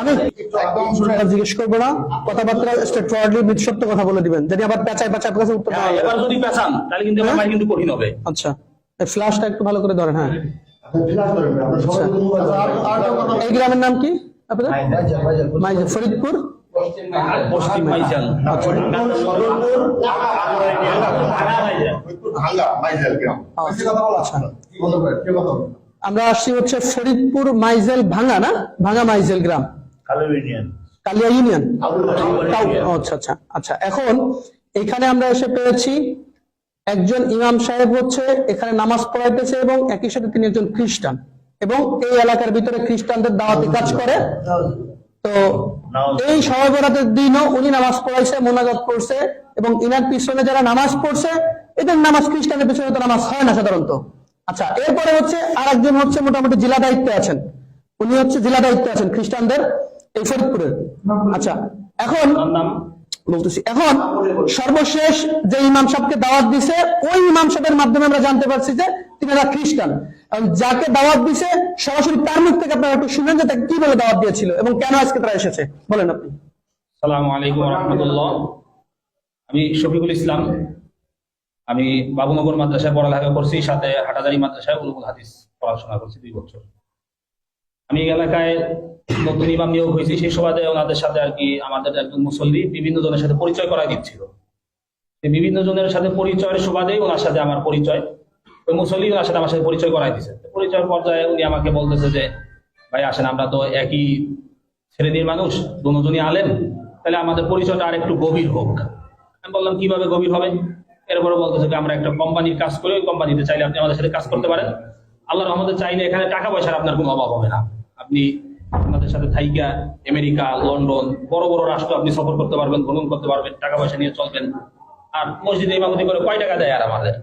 আমি জিজ্ঞেস করব না। কথাবার্তা স্ট্রেট ফরওয়ার্ডলি সত্য কথা বলে দিবেন। যদি আবার পেঁচায় পেঁচায় আপনার কাছে উত্তর হ্যাঁ, এবার যদি পেছান তাহলে কিন্তু আমার কিন্তু কঠিন হবে। আচ্ছা। ফ্ল্যাশটা একটু ভালো করে ধরেন হ্যাঁ। আচ্ছা। এই গ্রামের নাম কি আপনাদের? ফরিদপুর? পশ্চিম মাইজাল আচ্ছা। আমরা আসছি হচ্ছে ফরিদপুর মাইজেল ভাঙা না? ভাঙা মাইজেল গ্রাম। কালিয়া ইউনিয়ন আচ্ছা আচ্ছা আচ্ছা। এখন এখানে আমরা এসে পেয়েছি একজন ইমাম সাহেব হচ্ছে এখানে নামাজ পড়াইতেছে এবং একই সাথে তিনি একজন খ্রিস্টান। এবং এই এলাকার ভিতরে খ্রিস্টানদের দাওয়াতি কাজ করে। তো এই সহবরাতের দিনও উনি নামাজ পড়াইছে মোনাজাত করছে এবং ইনার পিছনে যারা নামাজ পড়ছে এদের নামাজ খ্রিস্টানের পিছনে তো নামাজ হয় না সাধারণত। আচ্ছা এরপরে হচ্ছে আর একজন হচ্ছে মোটামুটি জেলা দায়িত্বে আছেন। উনি হচ্ছে জেলা দায়িত্বে আছেন খ্রিস্টানদের। এই ফরিদপুরের আচ্ছা এখন বলতেছি এখন সর্বশেষ যে ইমাম সাহেবকে দাওয়াত দিছে ওই ইমাম সাহেবের মাধ্যমে আমরা জানতে পারছি যে তিনি একটা খ্রিস্টান। এবং যাকে দাওয়াত দিছে সরাসরি তার মুখ থেকে আপনারা একটু শুনেন যে তাকে কি বলে দাওয়াত দিয়েছিল এবং কেন আজকে তারা এসেছে? বলেন আপনি। সালাম আলাইকুম রহমতুল্লাহ। আমি শফিকুল ইসলাম। আমি বাবুনগর মাদ্রাসায় পড়ালেখা করছি সাথে হাটাজারি মাদ্রাসায় উলুমুল হাদিস পড়াশোনা করছি দুই বছর। আমি এলাকায় নতুন ইমাম নিয়োগ হয়েছি সেই সুবাদে ওনাদের সাথে আর কি আমাদের একজন মুসল্লি বিভিন্ন জনের সাথে পরিচয় করা দিচ্ছিল। বিভিন্ন জনের সাথে পরিচয়ের সুবাদেই ওনার সাথে আমার পরিচয়। ওই মুসল্লি ওনার সাথে আমার সাথে পরিচয় করাই দিচ্ছে পরিচয়ের পর্যায়ে উনি আমাকে বলতেছে যে, ভাই, আসেন, আমরা তো একই শ্রেণির মানুষ, দুজনই আলেন তাহলে আমাদের পরিচয়টা আর একটু গভীর হোক। আমি বললাম, কীভাবে গভীর হবে? এরপরে বলতেছে যে, আমরা একটা কোম্পানির কাজ করি, ওই কোম্পানিতে চাইলে আপনি আমাদের সাথে কাজ করতে পারেন। আল্লাহ রহমতে চাইলে এখানে টাকা পয়সার আপনার কোনো অভাব হবে না। আপনি আমাদের সাথে থাইকা, আমেরিকা, লন্ডন, বড় বড় রাষ্ট্র আপনি সফর করতে পারবেন, ভ্রমণ করতে পারবেন, টাকা পয়সা নিয়ে চলবেন। আর মসজিদে ইমামতি করে কয় টাকা দেয় আর আমাদের?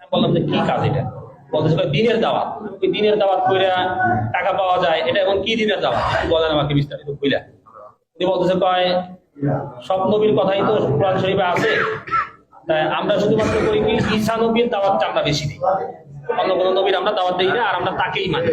আমি বললাম যে কি কাজ এটা? বলতেছে ভাই দিনের দাওয়াত। ওই দিনের দাওয়াত করে টাকা পাওয়া যায়, এটা এখন কি দিনের দাওয়াত? বলেন আমাকে বিস্তারিত বুঝলেন উনি বলতেছে, কয়, সব নবীর কথাই তো কোরআন শরীফে আছে। তাই আমরা শুধুমাত্র করি কি? ঈসা নবীর দাওয়াতটা আমরা বেশি দিই। অন্য কোনো নবীর আমরা দাওয়াত দিই না আর আমরা তাকেই মানি।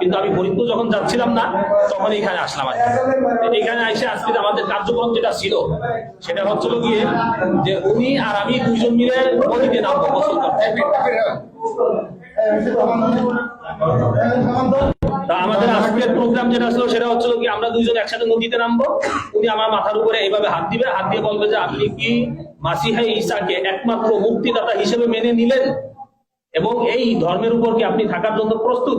কিন্তু আমি ফরিদপুর যখন যাচ্ছিলাম না, তখন এখানে আসলাম আর এখানে এসে আজকে আমাদের কার্যক্রম যেটা ছিল, সেটা হচ্ছিল গিয়ে যে উনি আর আমি দুইজন মিলে নদীতে নামবো। গোসল করতে আমাদের আজকের প্রোগ্রাম যেটা ছিল, সেটা হচ্ছিল কি আমরা দুইজন একসাথে নদীতে নামবো। উনি আমার মাথার উপরে এইভাবে হাত দিবে, হাত দিয়ে বলবে যে আপনি কি মাসিহাই ঈসাকে একমাত্র মুক্তিদাতা হিসেবে মেনে নিলেন? এবং এই ধর্মের উপর কি আপনি থাকার জন্য প্রস্তুত?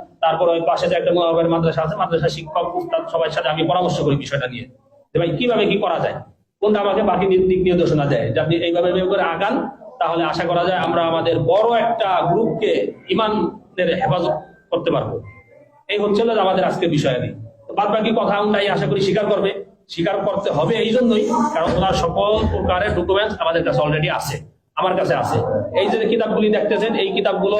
তারপর ওই পাশে যে একটা মোনাওয়ার মাদ্রাসা আছে, মাদ্রাসা শিক্ষক, উস্তাদ সবার সাথে আমি পরামর্শ করি বিষয়টা নিয়ে। যে ভাই, কীভাবে কি করা যায়? কোনটা আমাকে বাকি দিক দিক নির্দেশনা দেয়? যে আপনি এইভাবে করে আগান, তাহলে আশা করা যায় আমরা আমাদের বড় একটা গ্রুপকে ইমানের হেফাজত করতে পারব। এই হচ্ছিল আমাদের আজকের বিষয় আর বাদ বাকি কথা ওনাই আশা করি স্বীকার করবে। স্বীকার করতে হবে এই জন্যই, কারণ ওনার সকল প্রকারের ডকুমেন্টস আমাদের কাছে অলরেডি আছে, আমার কাছে আছে। এই যে কিতাবগুলি দেখতেছেন, এই কিতাবগুলো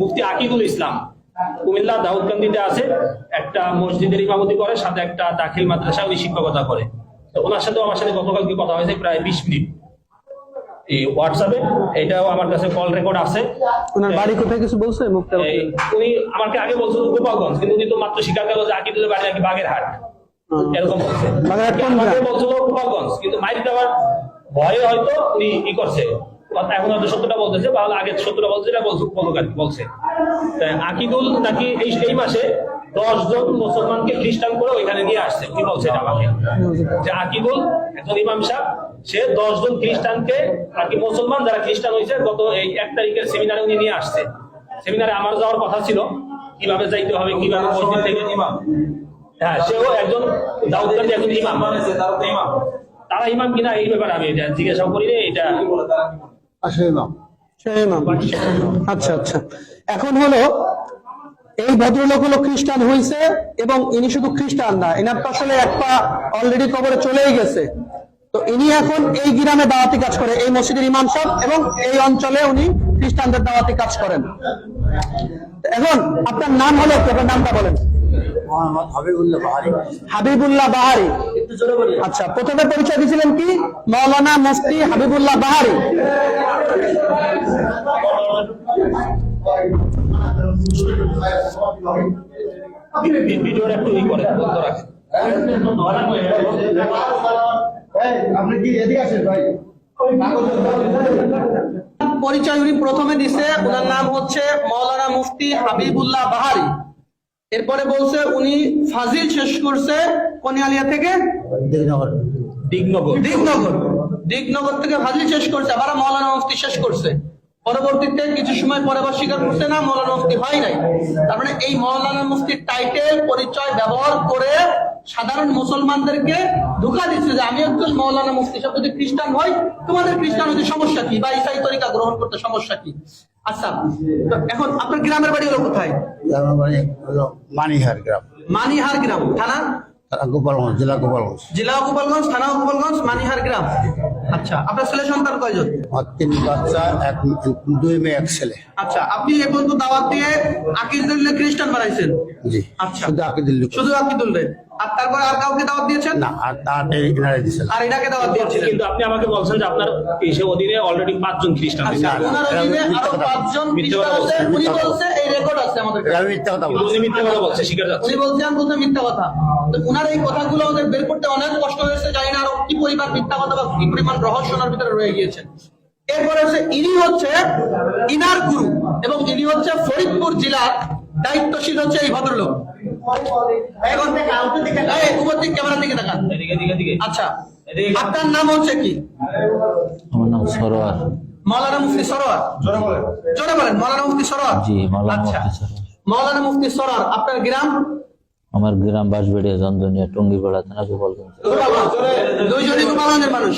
মুফতি আকিদুল ইসলাম। কুমিল্লা দাউদকান্দিতে আছে একটা মসজিদের ইমামতি করে সাথে একটা দাখিল মাদ্রাসা উনি শিক্ষকতা করে। তো ওনার সাথে আমার সাথে গতকালকে কথা হয়েছে প্রায় বিশ মিনিট। এই হোয়াটসঅ্যাপে এটাও আমার কাছে কল রেকর্ড আছে। ওনার বাড়ি কোথায় কিছু বলছে মুক্তা উনি আমাকে আগে বলছিল গোপালগঞ্জ কিন্তু উনি তো মাত্র স্বীকার করল যে আকিদুলের বাড়ি নাকি বাগেরহাট। এরকম বলছে। বাগেরহাট কোন বলছিল গোপালগঞ্জ কিন্তু মাইর দেওয়ার ভয়ে হয়তো উনি ই করছে। কথা এখন হয়তো সত্যটা বলতেছে বা আগে সত্যটা বলছে বলছে। বলছে আকিদুল নাকি এই এই মাসে দশ জন মুসলমানকে খ্রিস্টান করে ওইখানে নিয়ে আসছে। কি বলছে এটা আমাকে? যে একজন ইমাম সাহেব সে দশ জন খ্রিস্টানকে আর কি মুসলমান যারা খ্রিস্টান হয়েছে গত এই এক তারিখের সেমিনারে উনি নিয়ে আসছে। সেমিনারে আমার যাওয়ার কথা ছিল কীভাবে যাইতে হবে কীভাবে মসজিদ থেকে ইমাম। হ্যাঁ সেও একজন দাউদকান্দি একজন ইমাম। তারা ইমাম কিনা এই ব্যাপারে আমি এটা জিজ্ঞাসা করি রে, এটা। আচ্ছা আচ্ছা। এখন হলো, এই ভদ্রলোক হলো খ্রিস্টান হয়েছে এবং ইনি শুধু খ্রিস্টান না, এনার তো আসলে এক পা অলরেডি কবরে চলেই গেছে। তো ইনি এখন এই গ্রামে দাওয়াতি কাজ করে, এই মসজিদের ইমাম সাহেব এবং এই অঞ্চলে উনি খ্রিস্টানদের দাওয়াতি কাজ করেন। এখন, আপনার নাম হলো? আপনার নামটা বলেন। হাবিবুল্লাহ বাহারি। আচ্ছা প্রথমে পরিচয় দিয়েছিলেন কি? মৌলানা মুফতি হাবিবুল্লাহ বাহারি। ভিডিওটা একটু ই করে বন্ধ রাখে আপনি কি এদিকে আসেন ভাই পরিচয় উনি প্রথমে দিছে ওনার নাম হচ্ছে মৌলানা মুফতি হাবিবুল্লাহ বাহারি। এরপরে বলছে উনি ফাজিল শেষ করছে কনিয়ালিয়া থেকে? দেবনগর দিগনগর দিগনগর দিগনগর থেকে ফাজিল শেষ করছে আবার মৌলানা মুফতি শেষ করছে। পরবর্তীতে কিছু সময় পরে আবার স্বীকার করছে না মৌলানা মুফতি হয় নাই। তার মানে এই মৌলানা মুফতির টাইটেল পরিচয় ব্যবহার করে সাধারণ মুসলমানদেরকে ধোকা দিচ্ছে যে আমি একজন মৌলানা মুফতি সব যদি খ্রিস্টান হই তোমাদের খ্রিস্টান হতে সমস্যা কি? বা ইসাই তরিকা গ্রহণ করতে সমস্যা কি? আচ্ছা এখন আপনার গ্রামের বাড়ি হলো কোথায়? আমার বাড়ি হলো মানিহার গ্রাম। মানিহার গ্রাম থানা? গোপালগঞ্জ জেলা গোপালগঞ্জ। জেলা গোপালগঞ্জ থানা গোপালগঞ্জ মানিহার গ্রাম। আচ্ছা আপনার ছেলে সন্তান কয়জন? তিন বাচ্চা এক দুই মেয়ে এক ছেলে। আচ্ছা আপনি এ পর্যন্ত দাওয়াত দিয়ে আকিদুল্লাহ খ্রিস্টান বানাইছেন? জি আচ্ছা। শুধু আকিদুল্লি শুধু আকিদুল্লাহ? আর তারপরে আর কাউকে দাওয়াত দিয়েছেন? না আর তার এনারে দিছিল আর এটাকে দাওয়াত দিয়েছিলেন। কিন্তু আপনি আমাকে বলছেন যে আপনার সে অধীনে অলরেডি পাঁচজন খ্রিস্টান আচ্ছা আছে। ওনার অধীনে আরও পাঁচজন খ্রিস্টান আছে। উনি বলছে এই রেকর্ড আছে আমাদের আমি মিথ্যা কথা বলছি উনি মিথ্যে কথা বলছে স্বীকার যাচ্ছে। উনি বলছেন মিথ্যা কথা। তো উনার এই কথাগুলো আমাদের বের করতে অনেক কষ্ট হয়েছে জানি না আরও কি পরিমাণ মিথ্যা কথা বা কি পরিমাণ রহস্য ওনার ভিতরে রয়ে গিয়েছে। এরপরে হচ্ছে ইনি হচ্ছে ইনার গুরু এবং ইনি হচ্ছে ফরিদপুর জেলার দায়িত্বশীল হচ্ছে এই ভদ্রলোক। উপর দিক ক্যামেরার দিকে তাকান। এদিকে এদিকে এদিকে। আচ্ছা। আপনার নাম হচ্ছে কি? আমার নাম সরোয়ার। মৌলানা মুফতি সরোয়ার? জোরে বলেন। মৌলানা মুফতি সরোয়ার? জি মাওলানা আচ্ছা। মুফতি সরোয়ার। মৌলানা মুফতি সরোয়ার আপনার গ্রাম? আমার গ্রাম বাঁশবেড়িয়া চন্দনিয়া টঙ্গিপাড়া থানা গোপালগঞ্জ। দুইজনই গোপালগঞ্জের মানুষ?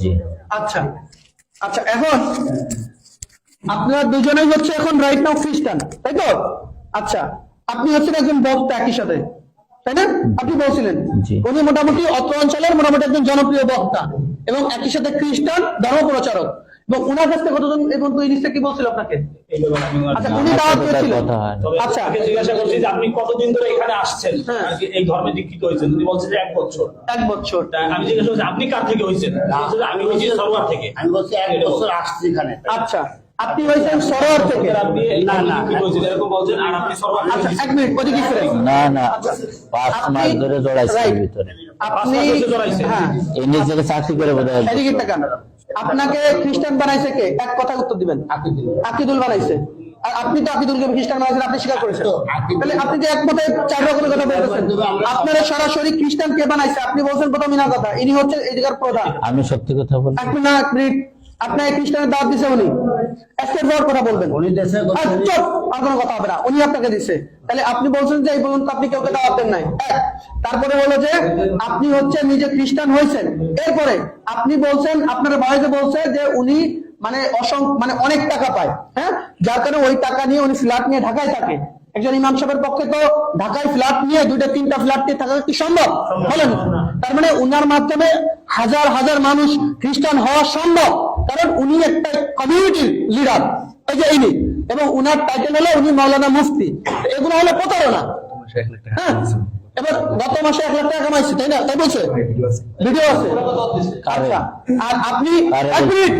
জি। আচ্ছা। আচ্ছা এখন আপনারা দুজনেই হচ্ছে এখন রাইট নাও খ্রিস্টান তাই তো? আচ্ছা। আপনি হচ্ছেন একজন বক্তা একই সাথে তাই না? আপনি বলছিলেন। উনি মোটামুটি অত্র অঞ্চলের মোটামুটি একজন জনপ্রিয় বক্তা এবং একই সাথে খ্রিস্টান ধর্ম প্রচারক এবং উনার কাছ থেকে কতজন এবং কি বলছিল আপনাকে? আমি আচ্ছা উনি দাওয়াত আচ্ছা। তাকে জিজ্ঞাসা করছি যে আপনি কতদিন ধরে এখানে আসছেন? হ্যাঁ। এই ধর্মে দীক্ষিত হয়েছেন। উনি বলছেন যে এক বছর। এক বছর। আমি জিজ্ঞাসা করছি আপনি কার থেকে হয়েছেন? আমি হয়েছি সরোয়ার থেকে। আমি বলছি এক বছর আসছি এখানে। আচ্ছা। আপনি হয়েছেন সরোয়ার থেকে। না, না। এরকম বলছেন আর আপনি সরোয়ার আচ্ছা এক মিনিট ওদিকে ফিরে না না পাঁচ মাস ধরে জড়াইছে ভিতরে। আপনি। হ্যাঁ। এই নিজেকে চাকরি করে বোধ এদিকে তাকান। আপনাকে খ্রিস্টান বানাইছে কে? এক কথা উত্তর দিবেন। আকিদুল। বানাইছে। আর আপনি তো আকিদুলকে খ্রিস্টান বানাইছেন আপনি স্বীকার করেছেন। তাহলে আপনি যে একমতে চার রকমের কথা বলতেছেন। আপনারা সরাসরি খ্রিস্টান কে বানাইছে? আপনি বলছেন প্রথম ইনা কথা ইনি হচ্ছে এই জায়গার প্রধান। আমি সত্যি কথা বলি এক মিনিট এক মিনিট। আপনার খ্রিস্টানের দাওয়াত দিছে উনি। স্টেট ফরওয়ার্ড কথা বলবেন। উনি দেশে আর চুপ, আর কোনো কথা হবে না। উনি আপনাকে দিছে। তাহলে আপনি বলছেন যে এই পর্যন্ত আপনি কাউকে দাওয়াত দেন নাই। তারপরে হলো যে আপনি হচ্ছে নিজে খ্রিস্টান হয়েছেন। এরপরে আপনি বলছেন আপনার ভাইকে বলছে যে উনি মানে অসং মানে অনেক টাকা পায়। হ্যাঁ? যার কারণে ওই টাকা নিয়ে উনি ফ্ল্যাট নিয়ে ঢাকায় থাকে। একজন ইমাম সাহেবের পক্ষে তো ঢাকায় ফ্ল্যাট নিয়ে দুইটা তিনটা ফ্ল্যাট নিয়ে থাকা কি সম্ভব? বলেন। তার মানে উনার মাধ্যমে হাজার হাজার মানুষ খ্রিস্টান হওয়া সম্ভব। কারণ উনি একটা কমিউনিটির লিডার এই যে ইনি। এবং উনার টাইটেল হলো উনি মৌলানা মুফতি। এগুলো হলো প্রতারণা। হ্যাঁ? এবার গত মাসে এক লাখ টাকা কামাইছে তাই না? তাই বলছে? ভিডিও আছে। আচ্ছা আর আপনি এক মিনিট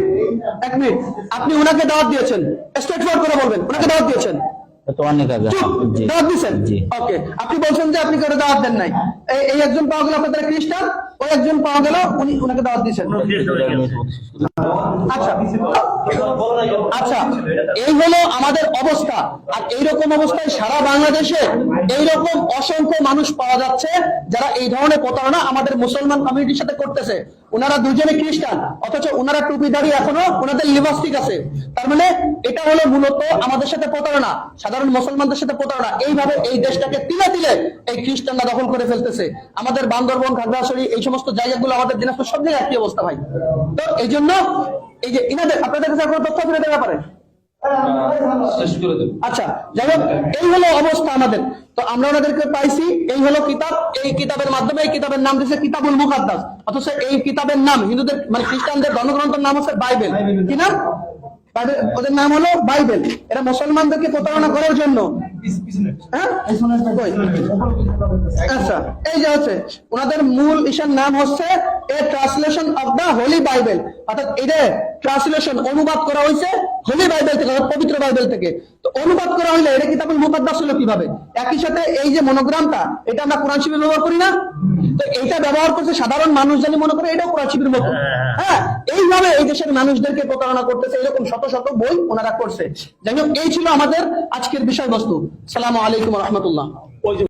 এক মিনিট। আপনি উনাকে দাওয়াত দিয়েছেন। স্ট্রেট ফরওয়ার্ড করে বলবেন উনাকে দাওয়াত দিয়েছেন। তো অনেক আগে। দাওয়াত দিয়েছেন ওকে আপনি বলছেন যে আপনি কারও দাওয়াত দেন নাই। এই একজন পাওয়া গেল আপনাদের খ্রিস্টান ওই একজন পাওয়া গেল উনি উনাকে দাওয়াত দিয়েছেন। আচ্ছা। আচ্ছা এই হলো আমাদের অবস্থা। আর এইরকম অবস্থায় সারা বাংলাদেশে এইরকম অসংখ্য মানুষ পাওয়া যাচ্ছে যারা এই ধরনের প্রতারণা আমাদের মুসলমান কমিউনিটির সাথে করতেছে। ওনারা দুজনে খ্রিস্টান, অথচ ওনারা টুপি দাঁড়িয়ে এখনও ওনাদের লিবাস্টিক আছে। তার মানে এটা হলো মূলত আমাদের সাথে প্রতারণা, সাধারণ মুসলমানদের সাথে প্রতারণা। এইভাবে এই দেশটাকে তিলে তিলে এই খ্রিস্টানরা দখল করে ফেলতেছে। আমাদের বান্দরবন, খাগড়াছড়ি, এই সমস্ত জায়গাগুলো আমাদের দিনাজপুর সব জায়গায় একই অবস্থা ভাই। তো এই জন্য এই যে ইনাদের, আপনাদের কাছে কোনো তথ্য আছে দেওয়া দেবো আচ্ছা যাই হোক, এই হলো অবস্থা আমাদের। তো আমরা ওনাদেরকে পাইছি, এই হলো কিতাব। এই কিতাবের মাধ্যমে এই কিতাবের নাম দিয়েছে কিতাবুল অথচ এই কিতাবের নাম, হিন্দুদের মানে খ্রিস্টানদের ধর্মগ্রন্থের নাম হচ্ছে বাইবেল। কি ওদের নাম হলো বাইবেল। এরা মুসলমানদেরকে প্রতারণা করার জন্য। হ্যাঁ? আচ্ছা এই যে হচ্ছে, ওনাদের মূল ইসার নাম হচ্ছে, a translation of the holy Bible. অর্থাৎ এটা ট্রান্সলেশন অনুবাদ করা হয়েছে হোলি বাইবেল থেকে পবিত্র বাইবেল থেকে। তো অনুবাদ করা হইলে এটা কিতাবুল মুকাদ্দাস হলো কীভাবে? একই সাথে এই যে মনোগ্রামটা এটা আমরা কোরআন শিবির ব্যবহার করি না? তো এটা ব্যবহার করছে সাধারণ মানুষ জানি মনে করে এটাও কোরআন শিবির মতো হ্যাঁ এইভাবে এই দেশের মানুষদেরকে প্রতারণা করতেছে এরকম শত শত বই ওনারা করছে। যাই হোক এই ছিল আমাদের আজকের বিষয়বস্তু। সালাম আলাইকুম রহমতুল্লাহ।